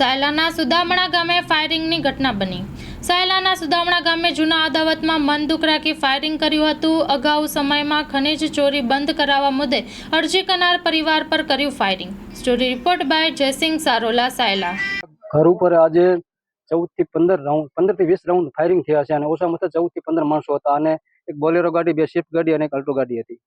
સાયલાના સુદામણા ગામે ફાયરિંગની ઘટના બની. સાયલાના સુદામણા ગામે જૂના અદાવતમાં મન દુઃખ રાખી ફાયરિંગ કર્યું હતું. અગાઉ સમયમાં ખનિજ ચોરી બંધ કરાવવા મુદ્દે અરજી કરનાર પરિવાર પર કર્યું firing story report by Jaysinh Sarola Sayla ઘર ઉપર આજે ચૌદથી પંદર રાઉન્ડ પંદરથી વીસ રાઉન્ડ ફાયરિંગ થયા છે અને ઓછામાં ઓછા ચૌદથી પંદર માણસો હતા અને એક બોલેરો ગાડી, બે શિફ્ટ ગાડી અને એક અલ્ટો ગાડી હતી.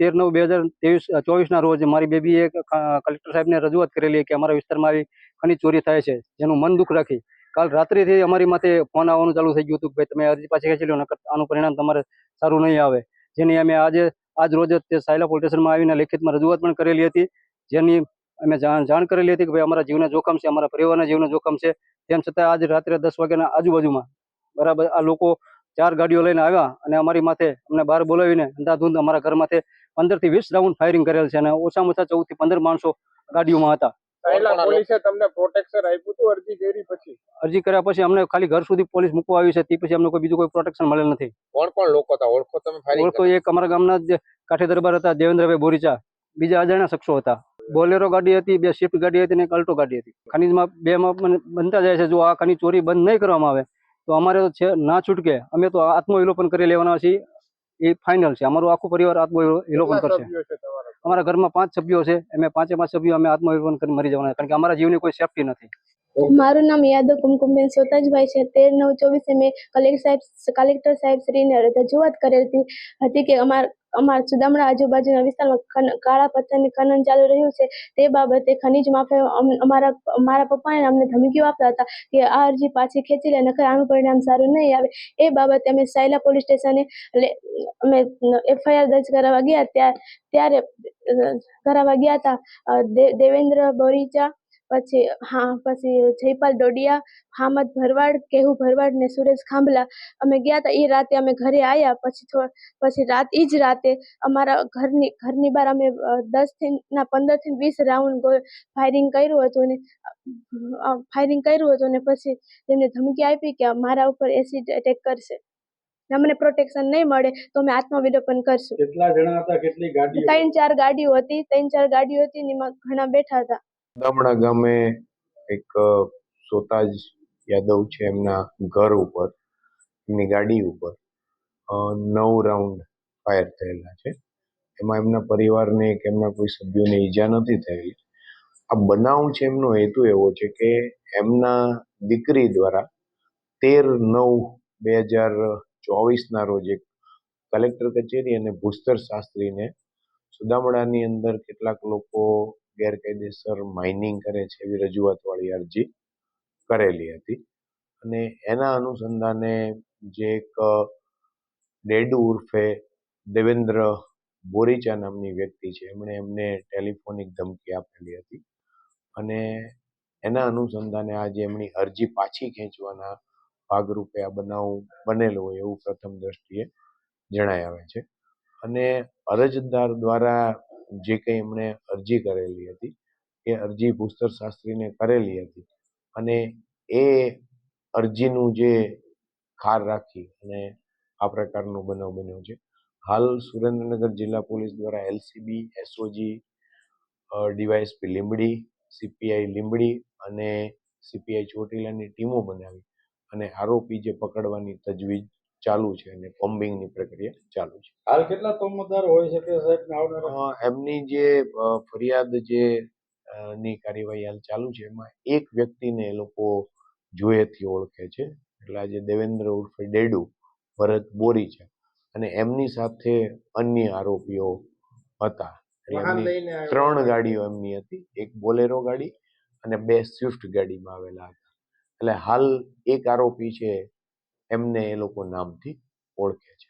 તેર નવ બે હજાર ત્રેવીસ ચોવીસના રોજ મારી બેબીએ કલેક્ટર સાહેબને રજૂઆત કરેલી કે અમારા વિસ્તારમાં આવી ખનીજ ચોરી થાય છે, જેનું મન દુઃખ રાખી. કાલ રાત્રિથી અમારી માથે ફોન આવવાનું ચાલુ થઈ ગયું હતું ભાઈ તમે અરજી પાછી ખેંચી લો આનું પરિણામ તમારે સારું નહીં આવે. જેની અમે આજે, આજ રોજ તે સાયલા પોલીસ આવીને લેખિતમાં રજૂઆત પણ કરેલી હતી. જેની અમે જાણ જાણ કરેલી હતી કે ભાઈ અમારા જીવને જોખમ છે, અમારા પરિવારના જીવને જોખમ છે. તેમ છતાં આજ રાત્રે દસ વાગ્યાના આજુબાજુમાં બરાબર આ લોકો ચાર ગાડીઓ લઈને આવ્યા અને અમારી માથે અમને બહાર બોલાવીને અંધાધૂંધ અમારા ઘરમાંથી પંદરથી વીસ રાઉન્ડ ફાયરિંગ કરેલ છે અને ઓછામાં ઓછા ચૌદથી પંદર માણસો ગાડીઓમાં હતા. અરજી કર્યા પછી અમને ખાલી ઘર સુધી પોલીસ મૂકવા આવી છે તે પછી અમને કોઈ બીજું કોઈ પ્રોટેક્શન મળેલ નથી. કોણ કોણ લોકો હતા? ઓળખો તમે ઓળખો એક અમારા ગામના જે કાઠી દરબાર હતા દેવેન્દ્રભાઈ બોરીચા. બીજા અજાણ્યા શખ્સો હતા. બોલેરો ગાડી હતી બે સ્વિફ્ટ ગાડી હતી અને એક અલ્ટો ગાડી હતી. ખનીજમાં બે માં બનતા જાય છે જો આ ખનીજ ચોરી બંધ નહીં કરવામાં આવે તો અમારે તો છે ના છૂટકે. અમે તો આત્મવિલોપન કરી લેવાના છીએ. એ ફાઇનલ છે. અમારું આખું પરિવાર આત્મવિલોપન કરશે. અમારા ઘરમાં પાંચ સભ્યો છે. અમે પાંચે પાંચ સભ્યો અમે આત્મવિલોપન કરી મરી જવાના. કારણ કે અમારા જીવની કોઈ સેફટી નથી. મારું નામ યાદવ કુમકુમબેન સોતાજભાઈ છે. તેર નવ ચોવીસે મેં કલેક્ટર સાહેબ કલેક્ટર સાહેબ શ્રીને રજૂઆત કરેલ હતી હતી કે અમાર અમારા સુદામડા આજુબાજુના વિસ્તારમાં કાળા પથ્થરની ખનન ચાલુ રહ્યું છે. તે બાબતે ખનીજ માફે અમ- અમારા મારા પપ્પાએ અમને ધમકીઓ આપતા હતા કે આ અરજી પાછી ખેંચી લે, નકર આનું પરિણામ સારું નહીં આવે. એ બાબતે અમે સાયલા પોલીસ સ્ટેશને અમે એફઆઈઆર દર્જ કરાવવા ગયા ત્યાં, ત્યારે કરાવવા ગયા હતા. દેવેન્દ્ર બોરીચા પછી હા પછી જયપાલ ડોડિયા હામદ ભરવાડ કેહુ ભરવાડ ને સુરેશ ખાંભલા. અમે ગયા હતા એ રાતે અમે ઘરે આવ્યા પછી પછી રાત એ જ રાતે અમારા ઘરની ઘરની બહાર અમે દસથી ના પંદરથી વીસ રાઉન્ડ ફાયરિંગ કર્યું હતું ને ફાયરિંગ કર્યું હતું ને પછી તેમને ધમકી આપી કે મારા ઉપર એસિડ એટેક કરશે. અમને પ્રોટેક્શન નહીં મળે તો અમે આત્મવિલોપન કરશું. કેટલા જણા હતા કેટલી ગાડીઓ ત્રણ ચાર ગાડીઓ હતી ત્રણ ચાર ગાડીઓ હતી ને એમાં ઘણા બેઠા હતા. દામણા ગામે એક સોતાજ યાદવ છે એમના ઘર ઉપર, એમની ગાડી ઉપર નવ રાઉન્ડ ફાયર થયેલા છે. એમાં એમના પરિવારને કે એમના કોઈ સભ્યોને ઈજા નથી થયેલી. આ બનાવ છે એમનો હેતુ એવો છે કે એમના દીકરી દ્વારા તેર નવ બે હજાર ચોવીસના રોજ એક કલેક્ટર કચેરી અને ભૂસ્તર શાસ્ત્રીને સુદામડાની અંદર કેટલાક લોકો ગેરકાયદેસર માઇનિંગ કરે છે એવી રજૂઆતવાળી અરજી કરેલી હતી. અને એના અનુસંધાને જે એક ડેડુ ઉર્ફે દેવેન્દ્ર બોરીચા નામની વ્યક્તિ છે, એમણે એમને ટેલિફોનિક ધમકી આપેલી હતી. અને એના અનુસંધાને આજે એમની અરજી પાછી ખેંચવાના ભાગરૂપે આ બનાવ બનેલો હોય એવું પ્રથમ દ્રષ્ટિએ જણાય આવે છે. અને અરજદાર દ્વારા જે કંઈ એમણે અરજી કરેલી હતી, એ અરજી ભૂસ્તર શાસ્ત્રીને કરેલી હતી અને એ અરજીનું જે ખાર રાખી અને આ પ્રકારનો બનાવ બન્યો છે. હાલ સુરેન્દ્રનગર જિલ્લા પોલીસ દ્વારા LCB, SOG DYSP Limbdi, CPI Limbdi અને સીપીઆઈ ચોટીલાની ટીમો બનાવી અને આરોપી જે પકડવાની તજવીજ ચાલુ છે અને પમ્બિંગની પ્રક્રિયા ચાલુ છે. હાલ કેટલા તોમતદાર હોઈ શકે સાહેબ એમની જે ફરિયાદ જે ની કાર્યવાહી હાલ ચાલુ છે એમાં એક વ્યક્તિને એ લોકો જોયેથી ઓળખે છે. એટલે આજે દેવેન્દ્ર ઉર્ફે ડેડુ ભરત બોરી છે. અને એમની સાથે અન્ય આરોપીઓ હતા. ત્રણ ગાડીઓ એમની હતી. એક બોલેરો ગાડી અને બે સ્વિફ્ટ ગાડીમાં આવેલા હતા. એટલે હાલ એક આરોપી છે એમને એ લોકો નામથી ઓળખે છે.